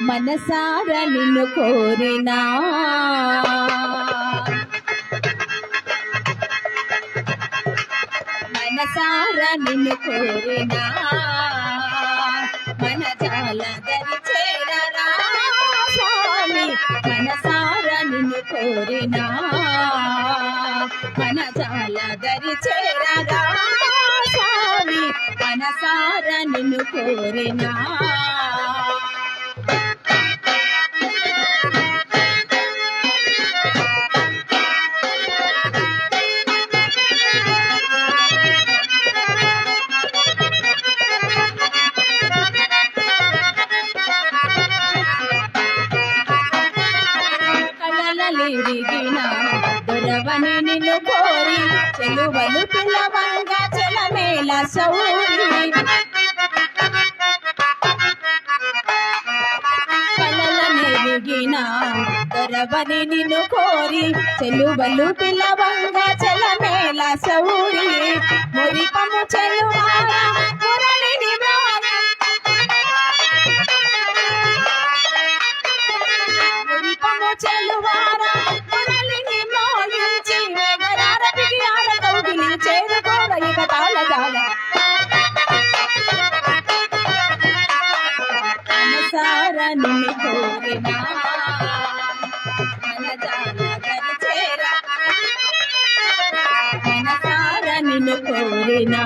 మనసార నిన్ను కోరినా. మనసార నిన్ను కోరినా. మన జాల దరి చేరరా స్వామి. మనసార నిన్ను కోరినా. మన జాల దరి చేరరా స్వామి. మనసార నిన్ను కోరినా. కళలలిరిగిన దొరవని నిన్ను కోరి చెలువలు పిలవంగా చెలమేల సౌరి. కళలనిరిగిన దొరవని నిన్ను కోరి చెలువలు పిలవంగా చెలమేల సౌరి మురి మనసార నిన్ను కోరినా. మన జాల నిన్ను కోరినా.